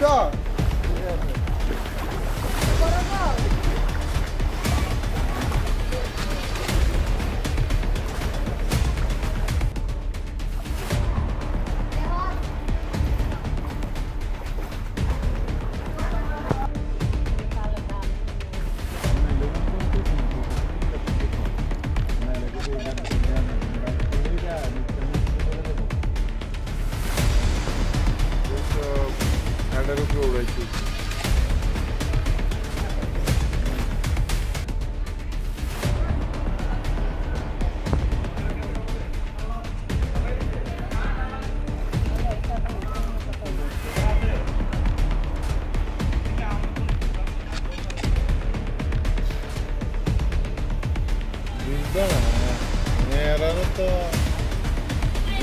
这儿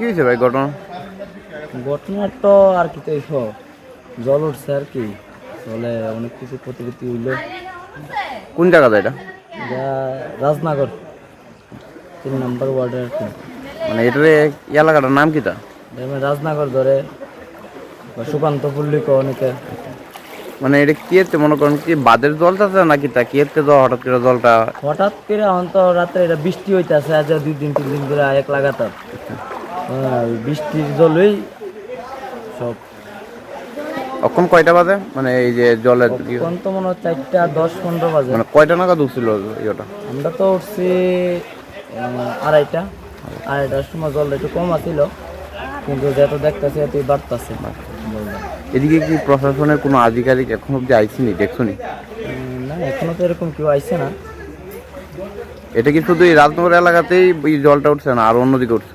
কি হয়েছে ভাই ঘটনা? ঘটনার তো আর কি তো জল উঠছে আর কি। জলে অনেক কিছু ক্ষতিক্ষতি হইল। কোন জায়গাতে এটা? যা রাজনগর তিন নম্বর ওয়ার্ডের আর কি। মানে এটার এলাকাটার নাম কি তা? এমনি রাজনগর ধরে সুকান্ত পল্লিক অনেকে। মানে এটা কি এতে মনে করেন কি বাদের জলটা নাকি তা? কি এতে তো হঠাৎ করে জলটা হঠাৎ করে এখন তো রাত্রে এটা বৃষ্টি হইতেছে আজ দুই দিন তিন দিন ধরে এক লাগাতার। বৃষ্টির জলই সব। অক্ষণ কয়টা বাজে? মানে এই যে জলের কোন তো মনে হয় চারটা দশ পনেরো বাজে। মানে কয়টা নাগাদ উঠছিল ইয়েটা? আমরা তো উঠছি আড়াইটা। আড়াইটার সময় জলটা একটু কম আছিল কিন্তু যত দেখতেছি এতই বাড়তেছে। এদিকে কি প্রশাসনের কোনো আধিকারিক এখন অব্দি আইসিনি দেখছনি? না এখনও তো এরকম কেউ আইছে না। এটা কি শুধু এই রাজনগর এলাকাতেই জলটা উঠছে না আর অন্যদিকে উঠছে?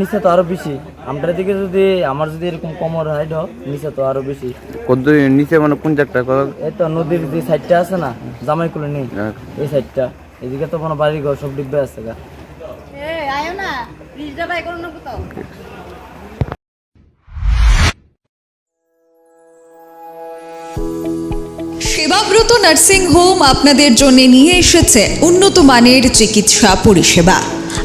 নিচে তো আরও বেশি। আমরা দিকে যদি আমার যদি এরকম কমর হাইট হোক নিচে তো আরও বেশি। কদ্দু নিচে মানে কোন জায়গাটা? এই তো নদীর যে সাইডটা আছে না জামাইকুলো নেই হ্যাঁ। এই সাইডটা। এদিকে তো কোনো বাড়ি ঘর সব ডিব্বে আছে গা। আয়ো না ব্রিজটা বাই করুন না কোথাও। সেবাব্রত নার্সিং হোম আপনাদের জন্য নিয়ে এসেছে উন্নত মানের চিকিৎসা পরিষেবা।